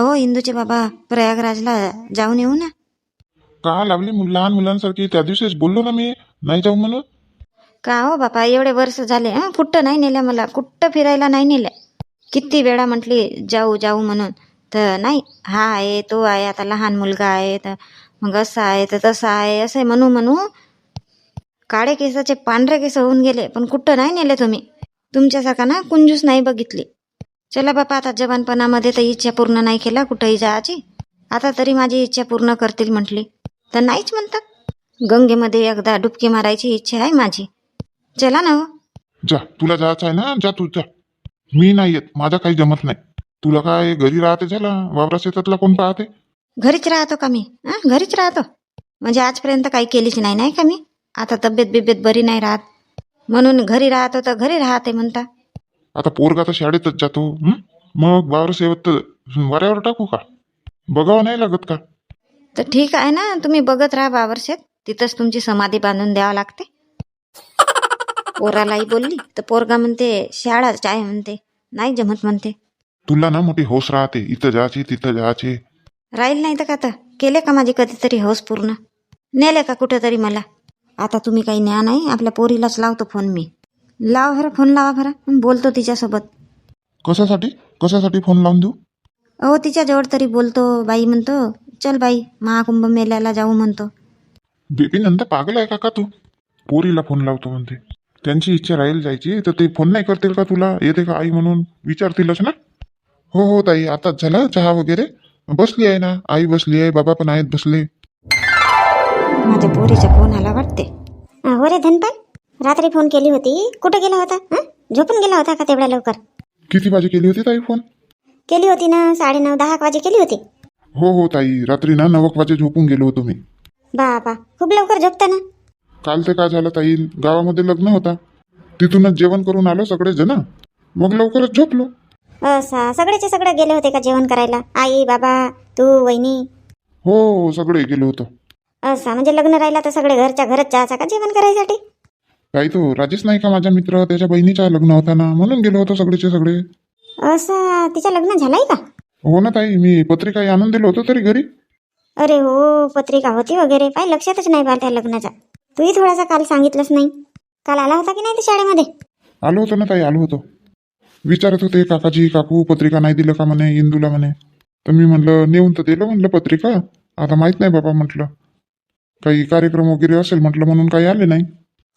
अहो इंदूचे बाबा प्रयागराजला जाऊन येऊ ना. का लावली मु- लहान मुलांसारखी? त्या दिवशीच बोललो ना मी. नाही जाऊ म्हणून? का हो बापा एवढे वर्ष झाले हं? कुठं नाही नेलं मला. कुठं फिरायला नाही नेलं. किती वेळा म्हटली जाऊ जाऊ म्हणून. तर नाही हा आहे तो आहे आता लहान मुलगा आहे तर मग असं आहे तर तसं आहे असं आहे म्हणू म्हणू काळे केसाचे पांढरे केस होऊन गेले. पण कुठं नाही नेले तुम्ही. तुमच्यासारखा ना कुंजूस नाही बघितली. चला बापा आता जवानपणामध्ये तर इच्छा पूर्ण नाही केला कुठंही जायची आता तरी माझी इच्छा पूर्ण करतील म्हटली. तर नाहीच म्हणतात. गंगेमध्ये एकदा डुबकी मारायची इच्छा आहे माझी. चला ना हो. जा तुला जायचं आहे ना? जा तू जा. मी नाही येत माझा काही जमत नाही. तुला काय घरी राहते झाला? वावरा शेतातला कोण पाहते? घरीच राहतो का मी? हं? घरीच राहतो. म्हणजे आजपर्यंत काही केलीच नाही नाही का मी? आता तब्येत बिब्येत बरी नाही राहत. म्हणून घरी राहतो तर घरी राहते म्हणता. आता पोरगा तर शाळेतच जातो? मग वावर सेवत वाऱ्यावर टाकू का? बघावं नाही लागत का? तर ठीक आहे ना. तुम्ही बघत राहा बावरशेत तिथंच तुमची समाधी बांधून द्यावं लागते. पोरालाही बोलली तर पोरगा म्हणते शाळाच आहे म्हणते. नाही जमत म्हणते. तुला ना मोठी हौस राहते. इथं जायची तिथं जायची. राहील नाही तर का तर? केले का माझी कधीतरी हौस पूर्ण? नेले का कुठेतरी मला? आता तुम्ही काही न्या नाही. आपल्या पोरीलाच लावतो फोन मी. लावा बरं फोन लावा बरं. मग बोलतो तिच्यासोबत. कशासाठी? कशासाठी फोन लावून देऊ? अहो तिच्याजवळ तरी बोलतो बाई म्हणतो. चल बाई महाकुंभ मेल्याला जाऊ म्हणतो. बेबी नंतर पागल आहे का का तू? पोरीला फोन लावतो म्हणते. त्यांची इच्छा राहील जायची तर ते फोन नाही करतील का तुला? येते का आई म्हणून? विचारतीलच ना? हो हो ताई आताच झाला चहा वगैरे. बसली आहे ना? आई बसली आहे बाबा पण आहेत बसले. माझ्या पोरीचा फोन आला वाटते. हो रे धनपाल रात्री फोन केली होती. कुठं गेला होता? हं? झोपून गेला होता का तेवढ्या लवकर? किती वाजे केली होती ताई फोन? केली होती ना साडेनऊ दहा वाजे केली होती. हो हो ताई. रात्री ना नवक वाजे झोपून गेलो होतो मी. बापा खूप लवकर झोपता ना. काल ते काय झालं ताई? गावामध्ये लग्न होता. तिथूनच जेवण करून आलो सगळे जण मग लवकरच झोपलो. असा सगळेचे सगळे गेले होते का जेवण करायला? आई बाबा तू वहिनी? हो हो सगळे गेलो होतो. असा म्हणजे लग्न राहिला तर सगळे घरच्या घरच जायचा का जेवण करायसाठी? काही तो राजेश नाही का माझा मित्र? त्याच्या बहिणीचा लग्न होता ना म्हणून गेलो होतो सगळेचे सगळे. असा तिचं लग्न झालंय का? हो ना ताई मी पत्रिका आणून दिलो होतो तरी घरी. अरे हो पत्रिका होती वगैरे. पाय लक्षातच नाही बा त्या लग्नाचा. तूही थोडासा काल सांगितलंच नाही. काल आला होता की नाही ते शाळेमध्ये? आलो होतो ना ताई आलो होतो. विचारत होते काकाजी काकू पत्रिका नाही दिलं का म्हणे इंदूला म्हणे. तर मी म्हणलं नेऊन तर दिलं म्हणलं पत्रिका. आता माहीत नाही बाबा म्हटलं. काही कार्यक्रम वगैरे असेल म्हटलं म्हणून काही आले नाही.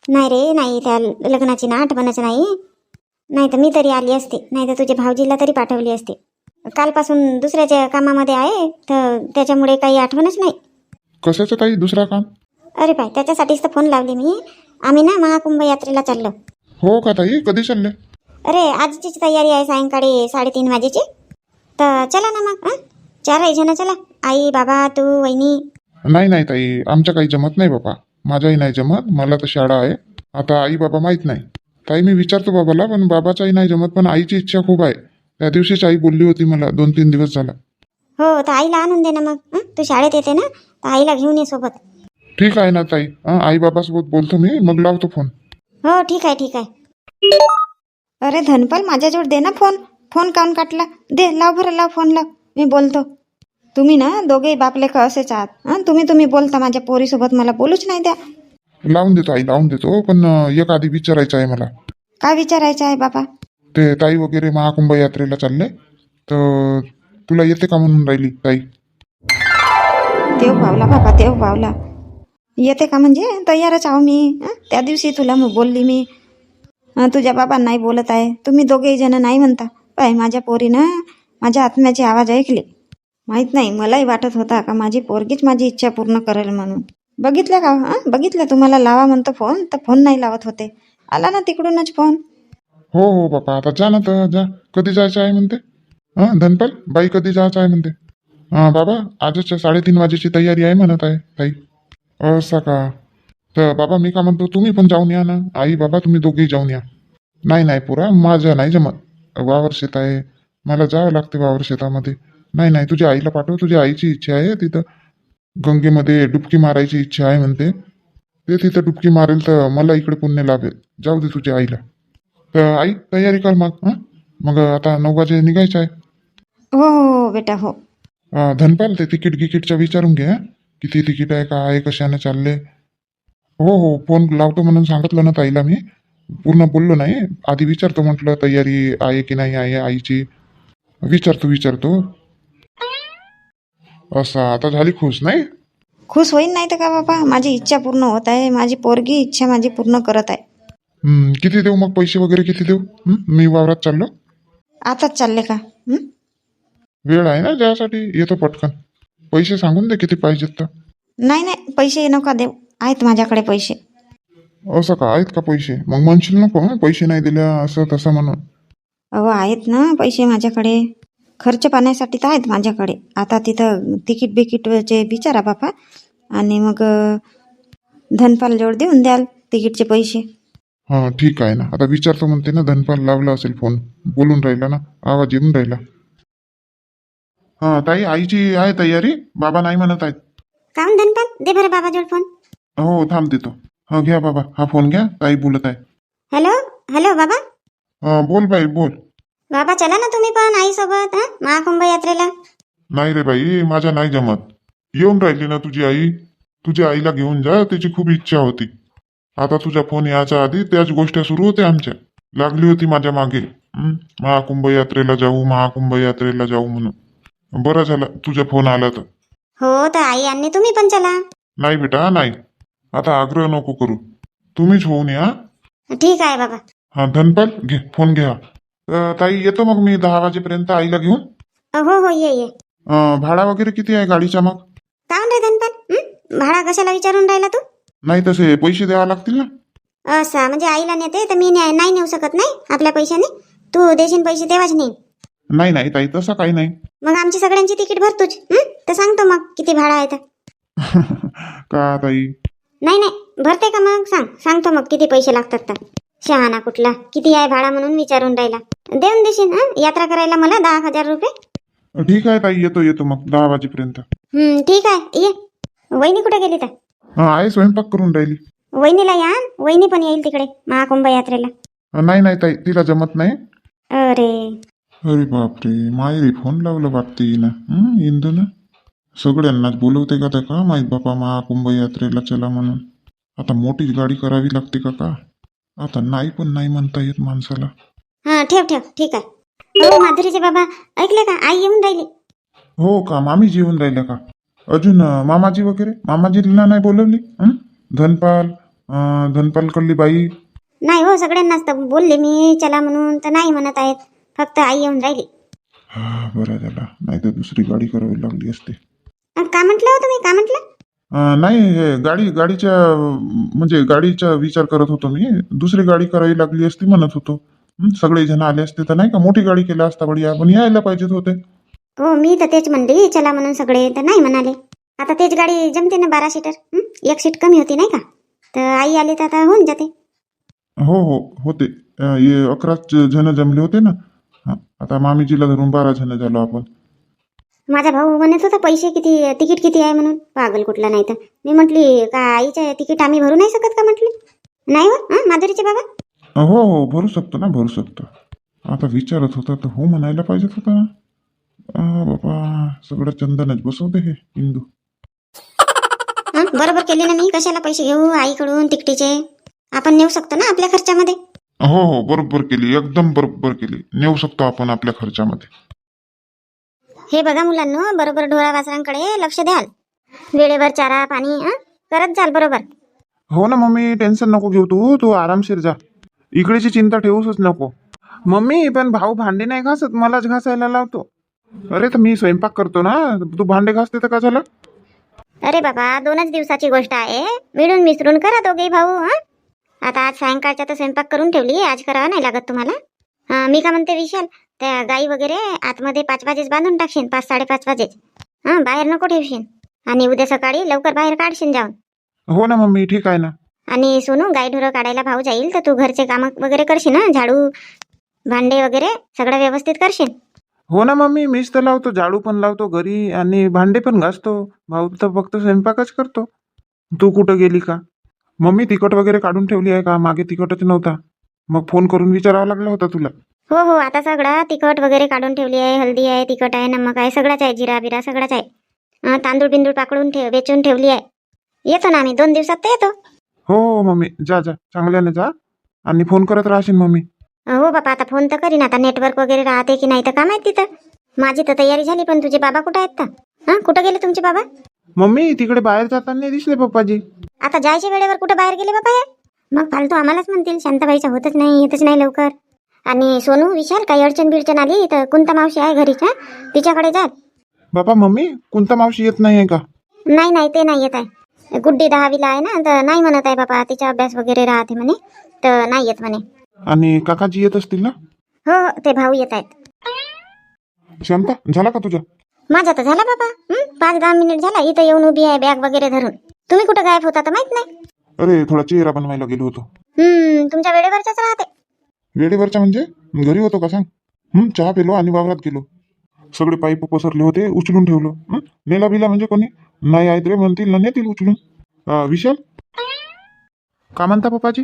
नाही रे नाही त्या लग्नाची ना आठवणच नाही. नाही तर मी तरी आली असते. नाही तर तुझ्या भाऊजीला तरी पाठवली असते. कालपासून दुसऱ्याच्या कामामध्ये आहे तर त्याच्यामुळे काही आठवणच नाही. कशाचं ताई दुसरा काम? अरे पाय त्याच्यासाठीच तर फोन लावली मी. आम्ही ना महाकुंभ यात्रेला चाललो. हो का ताई? कधी चालले? अरे आजचीच तयारी आहे सायंकाळी साडेतीन वाजेची. तर चला ना मग हं? चारही जण चला. आई बाबा तू वहिनी. नाही नाही ताई आमच्या काही जमत नाही बाबा. माझाही नाही जमत मला तर शाळा आहे. आता आई बाबा माहीत नाही. ताई मी विचारतो बाबाला पण बाबाचाही नाही जमत पण आईची इच्छा खूप आहे. त्या दिवशीच आई बोलली होती मला दोन तीन दिवस झाला. हो तर आईला आणून दे ना मग. हं? तू शाळेत येते ना तर आईला घेऊन ये सोबत. ठीक आहे ना ताई. हं, आई बाबासोबत बोलतो मी मग लावतो फोन. हो ठीक आहे ठीक आहे. अरे धनपाल माझ्याजवळ दे ना फोन. फोन काऊन काटला? दे लाव बरं लाव फोन लाव मी बोलतो. तुम्ही ना दोघेही बापले का असेच आहात. हं? तुम्ही तुम्ही बोलता माझ्या पोरीसोबत मला बोलूच नाही द्या. लावून देतो आई लावून देतो पण अं, एक आधी विचारायचं आहे मला. काय विचारायचं आहे बाबा? ते ताई वगैरे महाकुंभ यात्रेला चालले तर तुला येते का म्हणून राहिली ताई? देव पावला बाबा देव पावला. येते का म्हणजे? तयारच आहो मी. हं? त्या दिवशी तुला मग बोलली मी. हं, तुझ्या बाबांनाही बोलत आहे. तुम्ही दोघेही जण नाही म्हणता. पाय माझ्या पोरीनं माझ्या आत्म्याची आवाज ऐकली. माहीत नाही मलाही वाटत होता का माझी पोरगीच माझी इच्छा पूर्ण करेल म्हणून. बघितलं का हो, हां बघितलं तुम्हाला लावा म्हणतो फोन तर फोन नाही लावत होते. आला ना तिकडूनच फोन. हो हो बापा आता जा ना तर जा. कधी जायचं आहे म्हणते? हां धनपाल बाई कधी जायचं आहे म्हणते? हां बाबा आजच साडेतीन वाजेची तयारी आहे म्हणत आहे ताई. असं का? तर बाबा मी का म्हणतो तुम्ही पण जाऊन या ना. आई बाबा तुम्ही दोघेही जाऊन या. नाही नाही पुरा माझं नाही जमत. वावर शेत आहे. मला जावं लागते वावर शेतामध्ये. नाही नाही तुझ्या आईला पाठव. तुझ्या आईची इच्छा आहे तिथं गंगेमध्ये डुबकी मारायची इच्छा आहे म्हणते. ते तिथं डुबकी मारेल तर मला इकडे पुण्य लाभेल. जाऊ दे तुझ्या आईला. तर आई तयारी कर मग हं? मग आता नऊ वाजे निघायचं आहे. हो हो हो बेटा हो. धनपाल ते तिकीट गिकीटचं विचारून घे हं? किती तिकीट आहे काय आहे कशाने चालले? हो हो फोन लावतो म्हणून सांगितलं ना ताईला मी. पूर्ण बोललो नाही. आधी विचारतो म्हटलं तयारी आहे की नाही आहे आईची? विचारतो विचारतो. असं आता झाली खुश नाही? खुश होईन नाही तर का बाबा? माझी इच्छा पूर्ण होत आहे. माझी पोरगी इच्छा माझी पूर्ण करत आहे. हं, किती देऊ मग? पैसे वगैरे किती देऊ? हं? मी वावरात चाललो. आताच चालले का? हं? वेळ आहे ना ज्यासाठी? येतो पटकन. पैसे सांगून दे किती पाहिजेत तर. नाही नाही पैसे नका देऊ. आहेत माझ्याकडे पैसे. असं का? आहेत का पैसे? मग म्हणशील नको हं? पैसे नाही दिले असं तसं म्हणून. अहो आहेत ना पैसे माझ्याकडे. खर्च पाण्यासाठी तर आहेत माझ्याकडे. आता तिथं तिकीट बिकीटचे विचारा बापा. आणि मग धनपाल जोड देऊन द्याल तिकीटचे पैसे. हां ठीक आहे ना. आता विचारतो म्हणते ना धनपाल लावला असेल फोन बोलून राहिला ना. आवाज येऊन राहिला. हां ताई आईची आहे तयारी? बाबा नाही म्हणत आहेत. काहून धनपाल? दे बरं बाबाजवळ फोन हो थांब देतो. हा घ्या बाबा. हा फोन घ्या. ताई बोलत आहे. हॅलो? हॅलो बाबा? हां बोल बाई बोल. बाबा चला ना तुम्ही पण आईसोबत हा? महाकुंभ यात्रेला नाही रे बाई माझ्या नाही जमत. येऊन राहिली ना तुझी आई. तुझ्या आईला घेऊन जा त्याची खूप इच्छा होती. आता तुझा फोन यायच्या आधी त्याच गोष्टी सुरू होत्या आमच्या. लागली होती माझ्या मागे. हं? महाकुंभ यात्रेला जाऊ महाकुंभ यात्रेला जाऊ म्हणून. बरं झालं तुझा फोन आला तर. हो तर आई आणि तुम्ही पण चला. नाही बेटा नाही. आता आग्रह नको करू. तुम्हीच होऊन या. ठीक आहे बाबा. हा धनपाल घे फोन घ्या. ताई येतो मग मी दहा वाजेपर्यंत आईला घेऊन. हो हो ये ये. अं, भाडा वगैरे किती आहे गाडीचा मग? काहून रे धनपाल हं? भाडा कशाला विचारून राहिला तू? नाही तसे पैसे द्यावे लागतील ना. असा म्हणजे आईला नेते तर मी न्या- नाही नेऊ शकत नाही? आपल्या पैशाने? तू देशील पैसे तेव्हाच नाही नाही नाही ताई तसं काही नाही. मग आमची सगळ्यांची तिकीट भरतोच हं? तर सांगतो मग किती भाडा आहे तर. का ताई? नाही नाही भरते का मग? सांग सांगतो मग किती पैसे लागतात तर. शहाणा कुठला? किती आहे भाडा म्हणून विचारून राहिला. देऊन देशील हं? यात्रा करायला मला दहा हजार रुपये? ठीक आहे ताई येतो येतो मग दहा वाजेपर्यंत. ठीक आहे ये. वहिनी कुठे गेली तर? हा आहे स्वयंपाक करून राहिली. वहिनीला या वहिनी पण येईल तिकडे महाकुंभ यात्रेला. नाही नाही ताई तिला जमत नाही. अरे. अरे बापरे मायरी फोन लावलं वाटते ना हं, इंदूनं? सगळ्यांनाच बोलवते का त्या का? माहीत बापा महाकुंभ यात्रेला चला म्हणून. आता मोठीच गाडी करावी लागते का का? आता नाही पण नाही म्हणता येत माणसाला. हा ठेव ठेव ठीक आहे. माधुरीचे बाबा ऐकले का? आई येऊन राहिली. हो का? मामी जेवण राहिल्या का? अजून अं, मामाजी वगैरे? मामाजीला नाही बोलवली? हं? धनपाल अं, धनपालकडली बाई नाही हो सगळ्यांनाच तर बोलले मी चला म्हणून तर नाही म्हणत आहेत. फक्त आई येऊन राहिली. हा बरं झाला. नाही तर दुसरी गाडी करावी लागली असते. अं, का म्हटलं हो तुम्ही? का म्हटलं? अं, नाही हे गाडी गाडीच्या म्हणजे गाडीचा विचार करत होतो मी. दुसरी गाडी करावी लागली असती म्हणत होतो. हं, सगळे जण आले असते तर नाही का? मोठी गाडी केला असता बढिया पण यायला पाहिजेत होते. हो मी तर तेच म्हणली चला म्हणून सगळे तर नाही म्हणाले. आता तेच गाडी जमते ना बारा सीटर? हं? एक सीट कमी होती नाही का? तर आई आली तर आता होऊन जाते. हो हो होते. अं, हे अकरा जण जमले होते ना? हा, आता मामीजीला धरून बारा जण झालो आपण. माझा भाऊ म्हणत होता पैसे किती तिकीट किती आहे म्हणून? पागल कुठला नाही तर. मी म्हटली का आईचे तिकीट आम्ही भरू नाही शकत का? म्हटली. नाही हो हं, माधुरीचे बाबा. हो हो भरू शकतो ना भरू शकतो. आता विचारत होता तर हो म्हणायला पाहिजेत होता ना. बाबा सगळं चंदनच बसवते हे इंदू. हं, बरोबर केले ना मी कशाला पैसे घेऊ आईकडून तिकटीचे? आपण नेऊ शकतो ना आपल्या खर्चामध्ये? हो हो बरोबर केली एकदम बरोबर केली. नेऊ शकतो आपण आपल्या खर्चामध्ये. हे बघा मुलांनो बरोबर ढोरा वासरांकडे लक्ष द्याल. वेळेवर चारा पाणी हं? करत जाल बरोबर. हो ना मम्मी टेन्शन नको घेऊ तू. तू आरामशीर जा. इकडेची चिंता ठेवूच नको. मम्मी पण भाऊ भांडे नाही घासत? मलाच घासायला लावतो. अरे तर मी स्वयंपाक करतो ना. तू भांडे घासते तर का झालं अरे बाबा दोनच दिवसाची गोष्ट आहे. मिळून मिसळून करा दोघे भाऊ हं? आता आज सायंकाळच्या तर स्वयंपाक करून ठेवली. आज करावा नाही लागत तुम्हाला? हं, मी का म्हणते विशाल? त्या गाई वगैरे आतमध्ये पाच वाजेच बांधून टाकशील पाच साडेपाच वाजेच. हा बाहेर नको ठेवशील आणि उद्या सकाळी लवकर बाहेर काढशील जाऊन. हो ना मम्मी ठीक आहे ना. आणि सोनू गाय ढोरं काढायला भाऊ जाईल तर तू घरचे कामं वगैरे करशील ना झाडू भांडे वगैरे सगळं व्यवस्थित करशील हो ना मम्मी मीच तर लावतो झाडू पण लावतो घरी आणि भांडे पण घासतो. भाऊ तर फक्त स्वयंपाकच करतो. तू कुठं गेली का? मम्मी तिखट वगैरे काढून ठेवली आहे का? मागे तिखटच नव्हता. मग फोन करून विचारावा लागला होता तुला. हो हो आता सगळं तिखट वगैरे काढून ठेवली आहे हल्दी आहे तिखट आहे नमक आहे सगळंच आहे जिरा बिरा सगळंच आहे. तांदूळ बिंदूळ पाकडून ठेव वेचून ठेवली आहे. येतो ना आम्ही दोन दिवसात तर येतो. हो हो मम्मी जा जा चांगल्याने जा. आणि फोन करत राहशील मम्मी. हो बापा आता फोन तर करीन आता नेटवर्क वगैरे राहते की नाही तर का माहिती तिथं. माझी तर तयारी झाली पण तुझे बाबा कुठं आहेत तर? हा कुठं गेले तुमचे बाबा? मम्मी तिकडे बाहेर जाताना दिसले पप्पाजी. आता जायच्या वेळेवर कुठं बाहेर गेले बाबा मग फालतू आम्हालाच म्हणतील शांताबाईचं होतच नाही येतच नाही लवकर. आणि सोनू विशाल काही अडचण बिडचण आली तर कोणता मावशी आहे घरीच हा? तिच्याकडे जा. बाबा मम्मी कोणता मावशी येत नाही आहे का? नाही नाही ते नाही येत आहे. गुड्डी दहावीला आहे ना तर नाही म्हणत आहे बाबा तिचा अभ्यास वगैरे राहते म्हणे तर नाही येत म्हणे. आणि काकाजी येत असतील ना? हो हो ते भाऊ येत आहेत. शांता झाला का तुझा? माझा तर झाला बाबा हं? पाच दहा मिनिट झाला इथं येऊन उभी आहे बॅग वगैरे धरून. तुम्ही कुठं गायब होता तर माहीत नाही. अरे थोडा चेहरा बनवायला गेलो होतो. हम्म तुमच्या वेळेवरच्याच राहते. वेळेवरच्या म्हणजे? घरी होतो का सांग? हं, चहा पिलो आणि वावरात गेलो. सगळे पाईप पसरले होते उचलून ठेवलो. हं? नेला बिला म्हणजे कोणी? नाही आहेत रे म्हणतील ना नेतील उचलून. अं, विशाल? का म्हणता पप्पाजी?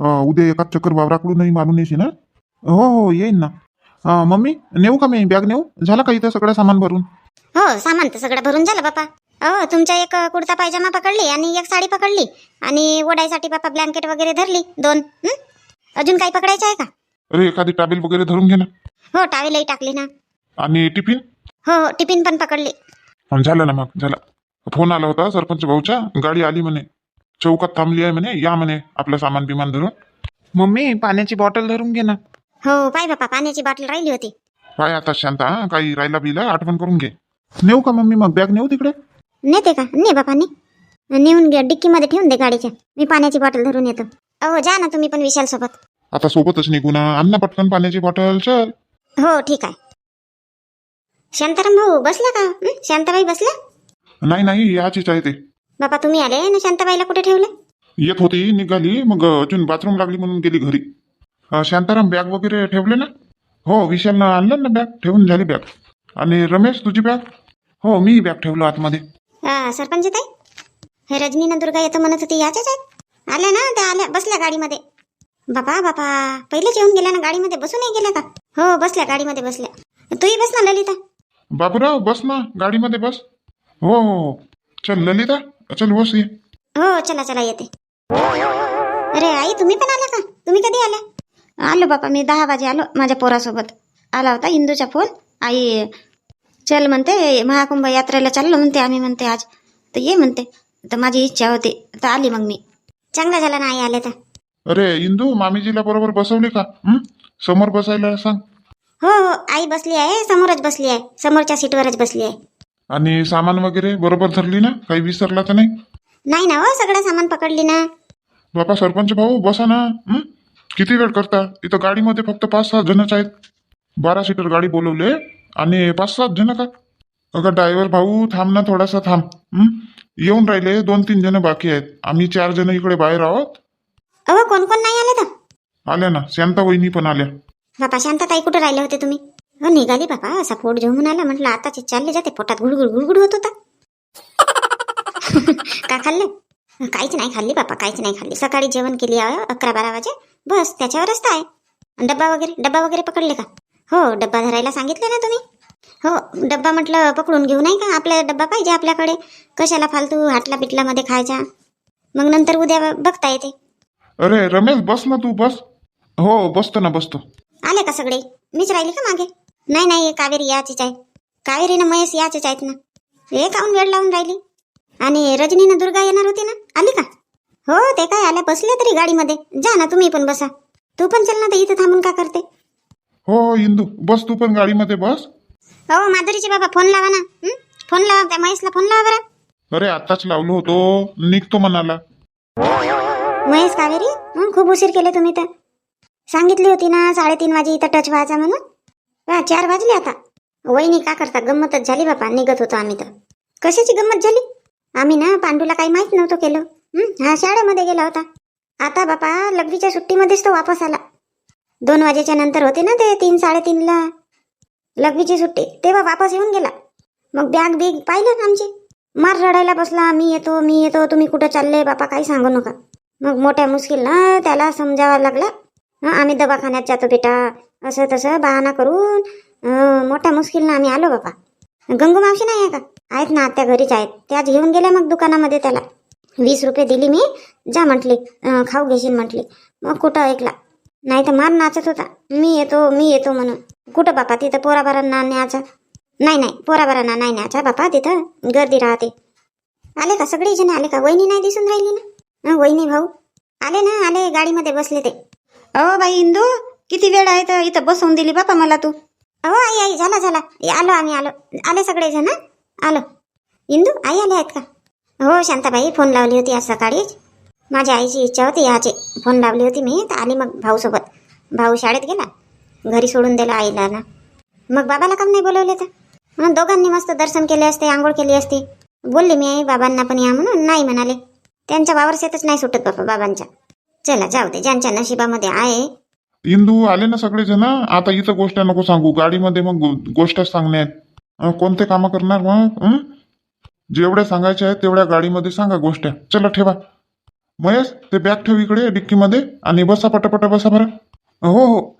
अं, उद्या एकाच चक्कर वावराकडूनही मारून येशील ना हो हो येईन ना. अं, मम्मी नेऊ का मी? बॅग नेऊ? झाला का इथं सगळं सामान भरून? हो सामान तर सगळं भरून झालं बापा हो तुमच्या एक कुर्ता पायजामा पकडली आणि एक साडी पकडली आणि ओढायसाठी बापा ब्लँकेट वगैरे धरली दोन. हं? अजून काही पकडायचं आहे का? अरे एखादी टाबेल वगैरे धरून घे ना. हो टावेलही टाकली ना. आणि टिफिन? हो हो टिफिन पण पकडली. हं, झालं ना मग झालं. फोन आला होता सरपंच भाऊच्या गाडी आली म्हणे. चौकात थांबली आहे म्हणे या म्हणे आपलं सामान बिमान धरून. मम्मी पाण्याची बॉटल धरून घे ना. हो पाय बापा पाण्याची बाटली राहिली होती. काय आता शांता हं? काही राहिला बिला आठवण करून घे. नेऊ का मम्मी मग बॅग नेऊ तिकडे? नेते का? ने बापा ने. नेऊन घ्या डिक्कीमध्ये ठेवून दे गाडीच्या. मी पाण्याची बॉटल धरून येतो. अहो जा ना तुम्ही पण विशाल सोबत. आता सोबतच निघू ना. आण ना पटकन पाण्याची बॉटल चल. हो ठीक आहे. शांताराम भाऊ बसल्या का? हं? शांताबाई बसल्या? नाही नाही याचीच आहे ते. बापा तुम्ही आले ना शांताबाईला कुठे ठेवलं? येत होती निघाली मग अजून बाथरूम लागली म्हणून गेली घरी. अं, शांताराम बॅग वगैरे ठेवले ना? हो विशालनं आणलं ना बॅग ठेवून झाली बॅग. आणि रमेश तुझी बॅग? हो मी बॅग ठेवलो आतमध्ये. हा, सरपंच ताई हे रजनी ना दुर्गा येतो म्हणत होती याच्याच आहेत आल्या ना त्या आल्या बसल्या गाडीमध्ये. बापा बापा पहिलेच येऊन गेल्या ना गाडीमध्ये बसून नाही गेल्या का? हो बसल्या गाडीमध्ये बसल्या. तूही बस ना ललिता. बाबूराव बस ना गाडीमध्ये बस. हो हो हो. चल ललिता चल बस ये. हो चला चला येते. अरे आई तुम्ही पण आल्या का? तुम्ही कधी आल्या? आलो बापा मी दहा वाजे आलो माझ्या पोरासोबत. आला होता इंदूचा फोन. आई चल म्हणते महाकुंभ यात्रेला चाललो म्हणते आम्ही म्हणते आज. तर ये म्हणते. तर माझी इच्छा होती. तर आली मग मी. चांगलं झालं ना आई आले तर. अरे इंदू मामीजीला बरोबर बसवली का? हं? समोर बसायला सांग. हो हो आई बसली आहे समोरच बसली आहे समोरच्या सीटवरच बसली आहे. आणि सामान वगैरे बरोबर धरली ना? काही विसरला तर नाही? नाही ना हो सगळं सामान पकडली ना. बापा सरपंच भाऊ बसा ना. हं? किती वेळ करता? इथं गाडीमध्ये फक्त पाच सहा जणच आहेत. बारा सीटर गाडी बोलवले आणि पाच सात जण का? अगं ड्रायव्हर भाऊ थांब ना थोडासा थांब. हं? येऊन राहिले दोन तीन जण बाकी आहेत. आम्ही चार जण इकडे बाहेर आहोत. अहो कोण कोण नाही आले तर? आल्या ना शांता वहिनी पण आल्या. बापा शांताताई कुठे राहिले होते तुम्ही? हो निघाली बापा असा पोट घेऊन आला म्हटलं आताच चालले जाते पोटात गुडगुड गुडगुड होत होता. का खाल्लं? काहीच नाही खाल्ली बापा काहीच नाही खाल्ली. सकाळी जेवण केली आहे अकरा बारा वाजे. बस त्याच्यावरच तर आहे. डब्बा वगैरे डब्बा वगैरे पकडले का? हो डब्बा धरायला सांगितले ना तुम्ही? हो डब्बा म्हटलं पकडून घेऊ नाही का आपला डब्बा पाहिजे आपल्याकडे? कशाला फालतू हाटला पिटलामध्ये खायचा? मग नंतर उद्या बघता येते. अरे रमेश बस ना तू बस. हो बसतो ना बसतो. आले का सगळे? मीच राहिली का मागे? नाही नाही कावेरी याचीच आहे. कावेरी ना महेश याचीच आहेत ना. हे काऊन वेळ लावून राहिली? आणि रजनी ना दुर्गा येणार होती ना? आली का? हो ते काय आल्या बसल्या तरी गाडीमध्ये. जा ना तुम्ही पण बसा. तू पण चल ना तर इथं थांबून का करते? हो हो इंदू बस तू पण गाडीमध्ये बस. हो माधुरीचे बाबा फोन लावा ना. हं? फोन लावा त्या महेशला फोन लावा बरं. अरे आताच लावलो होतो. निघतो म्हणाला. महेश कावेरी? हं, खूप उशीर केले तुम्ही तर. सांगितली होती ना साडेतीन वाजे इथं टच व्हायचा म्हणून. हा चार वाजले आता. वहिनी का करता गंमतच झाली बापा निघत होतो आम्ही तर. कशाची गंमत झाली? आम्ही ना पांडूला काही माहीत नव्हतं केलं. हं, हा शाळेमध्ये गेला होता. आता बापा लग्वीच्या सुट्टीमध्येच तो वापस आला. दोन वाजेच्या नंतर होते ना ते तीन साडेतीनला. लघवीची सुट्टी. तेव्हा वापस येऊन गेला. मग बॅग बिग पाहिलं ना आमची. मार रडायला बसला मी येतो मी येतो तुम्ही कुठं चालले? बापा काही सांगू नका. मग मोठ्या मुश्किल ना त्याला समजावा लागला. आम्ही दवाखान्यात जातो बेटा. असं तसं बहाणा करून मोठ्या मुश्किलनं आम्ही आलो बापा. गंगू मावशी नाही आहे का? आहेत ना त्या घरीच आहेत. त्याच घेऊन गेल्या मग दुकानामध्ये त्याला. वीस रुपये दिली मी. जा म्हटली. खाऊ घेशील म्हटली. मग कुठं ऐकला. नाही तर मार नाचत होता. मी येतो मी येतो म्हणून. कुठं बापा? तिथं पोराबारांना न्यायचं. नाही नाही. पोराबारांना नाही न्यायचा. बापा तिथं गर्दी राहते. आले का? सगळे जण आले का? वहिनी नाही दिसून राहिली ना? वहिनी भाऊ. आले ना? आले गाडीमध्ये बसले ते. अहो बाई इंदू किती वेळ आहे तर इथं बसवून दिली बापा मला तू. अहो आई आई झाला झाला. आलो आम्ही आलो. आले सगळे जण आलो. इंदू आई आले आहेत का? हो शांताबाई फोन लावली होती आज सकाळीच माझ्या आईची इच्छा होती याची. फोन लावली होती मी. तर आली मग भाऊसोबत. भाऊ शाळेत गेला. घरी सोडून दिलं आईला. ना मग बाबाला काम नाही बोलवले तर? मग दोघांनी मस्त दर्शन केले असते आंघोळ केली असती. बोलले मी आई बाबांना पण या म्हणून नाही म्हणाले. त्यांच्या वावर शेतच नाही सुटत बाबा बाबांच्या. चला जाऊ दे ज्यांच्या नशिबामध्ये आहे. इंदू आले ना सगळेजण? आता इथं गोष्ट नको सांगू. गाडीमध्ये मग गोष्ट गोष्टच सांगण्यात कोणते कामं करणार मग? जेवढ्या सांगायच्या आहेत तेवढ्या गाडीमध्ये सांगा गोष्ट. चला ठेवा. महेश ते बॅग ठेव इकडे डिक्कीमध्ये आणि बसा पटापटा बसा बरं. हो हो.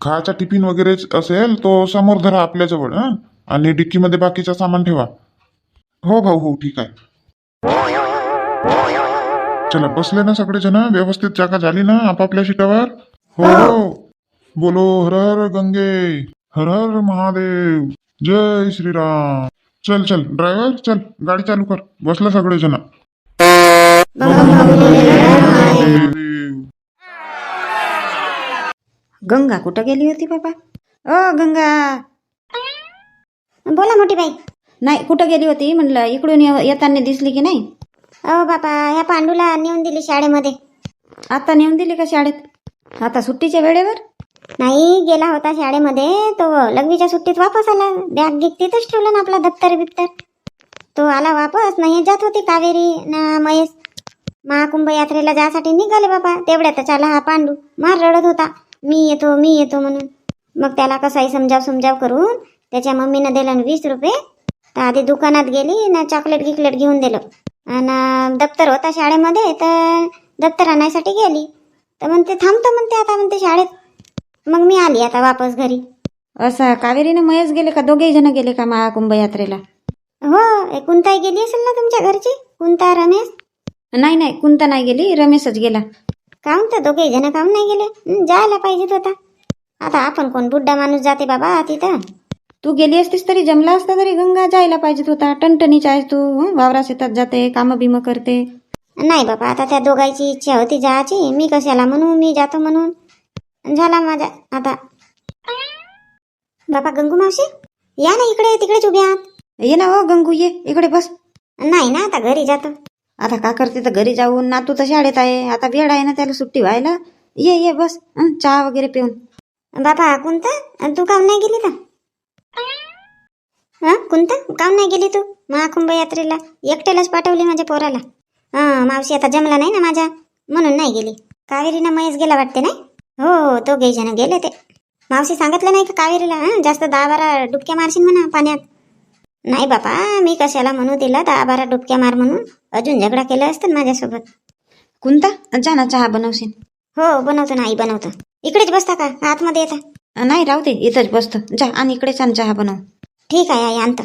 खायचा टिफिन वगैरे असेल तो समोर धरा आपल्याजवळ हं? आणि डिक्कीमध्ये बाकीचं सामान ठेवा. हो भाऊ हो ठीक आहे. चला बसले ना सगळेजण व्यवस्थित जागा झाली ना आपापल्या सीटावर? हो हो. बोलो हर हर गंगे. हर हर महादेव. जय श्रीराम. चल चल ड्रायव्हर चल गाडी चालू कर. बसला सगळेजण गंगा कुठं गेली होती बाबा? ओ गंगा. बोला मोठी बाई नाही कुठं गेली होती? म्हणलं इकडून ये- येताना दिसली की नाही? अहो बापा ह्या पांडूला नेऊन दिली शाळेमध्ये. आता नेऊन दिली का शाळेत? आता सुट्टीच्या वेळेवर? नाही गेला होता शाळेमध्ये. तो लघवीच्या सुट्टीत वापस आला. बॅग गिक तिथंच ठेवलं ना आपला दप्तर बिप्तर. तो आला वापस. नाही जात होती कावेरी ना महेश. महाकुंभ यात्रेला जायसाठी निघाले बाबा तेवढ्यातच आला हा पांडू. मार रडत होता. मी येतो मी येतो म्हणून. मग त्याला कसाही समजाव समजाव करून त्याच्या मम्मीनं दिलं ना वीस रुपये. तर आधी दुकानात गेली ना चॉकलेट गिकलेट घेऊन दिलं. आणि दप्तर होता शाळेमध्ये तर दप्तर आणायसाठी गेली. तर म्हणते थांबतो म्हणते आता म्हणते शाळेत. मग मी आली आता वापस घरी. असा कावेरीने महेश गेले का? दोघेही जण गेले का महाकुंभ यात्रेला हो ए, कुंताई गेली असेल ना तुमच्या घरची? कुंता रमेश? नाही नाही कुंता नाही गेली रमेशच गेला. काहून तर दोघे जण काहून नाही गेले हं, जायला पाहिजेत होता आता. आपण कोण बुड्ढा माणूस जाते बाबा तिथं? तू गेली असतीस तरी जमला असता तरी गंगा जायला पाहिजेत होता. टणटणीची आहेस तू हं? वावरा शेतात जाते कामं बिमं करते. नाही बाबा आता त्या दोघांची इच्छा होती जायची. मी कशाला म्हणू? मी जातो म्हणून. झाला माझा आता. बाबा गंगू मावशी? या ना इकडे तिकडेच उभे आहात. ये ना हो गंगू ये. इकडे बस. नाही ना आता घरी जातो. आता का करते? तर घरी जाऊन नातू तर शाळेत आहे. आता वेळ आहे ना त्याला सुट्टी व्हायला. ये ये बस. चहा वगैरे पिऊन. बाबा कोणता तू काम नाही गेली का? हा कोणता काम नाही गेली तू? महाकुंभ यात्रेला एकट्यालाच पाठवली माझ्या पोराला. हा मावशी आता जमला नाही ना माझ्या. म्हणून नाही गेली. कावेरीनं महेश गेला वाटते नाही? हो हो तो जण गेले ते. मावशी सांगितलं नाही का कावेरीला? हं, जास्त दहा बारा डुबक्या मारशील म्हणा पाण्यात. नाही बापा मी कशाला म्हणू दिला दहा बारा डुबक्या मार म्हणून? अजून झगडा केला असतं ना माझ्यासोबत. कोणता जा ना चहा बनवशील. हो बनवतो नाही बनवतो. इकडेच बसता का? आतमध्ये येता. नाही राहू दे इथंच बसतो. जा आणि इकडेच आण चहा बनव. ठीक आहे आई आणतो.